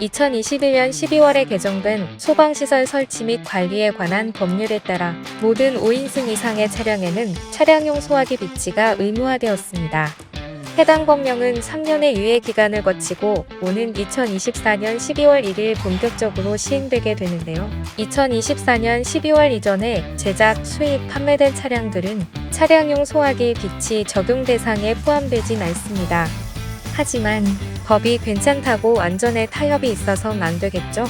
2021년 12월에 개정된 소방시설 설치 및 관리에 관한 법률에 따라 모든 5인승 이상의 차량에는 차량용 소화기 비치가 의무화되었습니다. 해당 법령은 3년의 유예 기간을 거치고 오는 2024년 12월 1일 본격적으로 시행되게 되는데요. 2024년 12월 이전에 제작, 수입, 판매된 차량들은 차량용 소화기 빛이 적용 대상에 포함되진 않습니다. 하지만 법이 괜찮다고 안전에 타협이 있어선 안 되겠죠?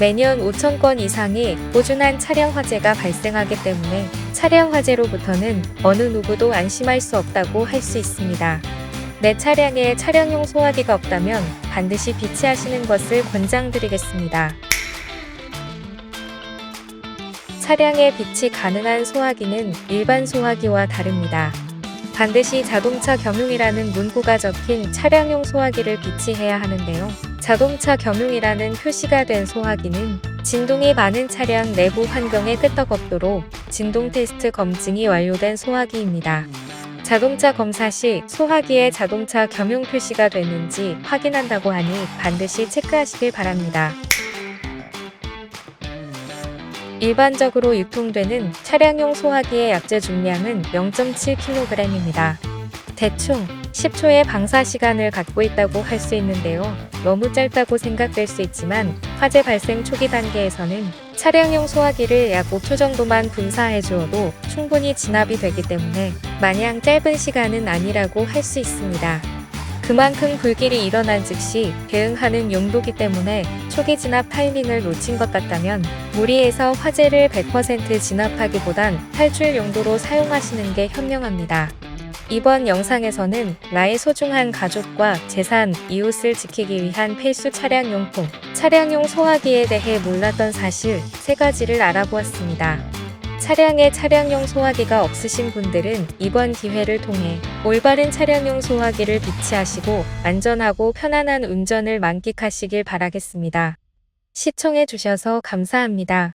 매년 5천 건 이상의 꾸준한 차량 화재가 발생하기 때문에 차량 화재로부터는 어느 누구도 안심할 수 없다고 할 수 있습니다. 내 차량에 차량용 소화기가 없다면 반드시 비치하시는 것을 권장드리겠습니다. 차량에 비치 가능한 소화기는 일반 소화기와 다릅니다. 반드시 자동차 겸용이라는 문구가 적힌 차량용 소화기를 비치해야 하는데요. 자동차 겸용이라는 표시가 된 소화기는 진동이 많은 차량 내부 환경에 끄떡없도록 진동 테스트 검증이 완료된 소화기입니다. 자동차 검사 시 소화기에 자동차 겸용 표시가 되는지 확인한다고 하니 반드시 체크하시길 바랍니다. 일반적으로 유통되는 차량용 소화기의 약재 중량은 0.7kg입니다. 대충 10초의 방사 시간을 갖고 있다고 할 수 있는데요. 너무 짧다고 생각될 수 있지만 화재 발생 초기 단계에서는 차량용 소화기를 약 5초 정도만 분사해 주어도 충분히 진압이 되기 때문에 마냥 짧은 시간은 아니라고 할 수 있습니다. 그만큼 불길이 일어난 즉시 대응하는 용도기 때문에 초기 진압 타이밍을 놓친 것 같다면 무리해서 화재를 100% 진압하기보단 탈출 용도로 사용하시는 게 현명합니다. 이번 영상에서는 나의 소중한 가족과 재산, 이웃을 지키기 위한 필수 차량 용품, 차량용 소화기에 대해 몰랐던 사실 세 가지를 알아보았습니다. 차량에 차량용 소화기가 없으신 분들은 이번 기회를 통해 올바른 차량용 소화기를 비치하시고 안전하고 편안한 운전을 만끽하시길 바라겠습니다. 시청해주셔서 감사합니다.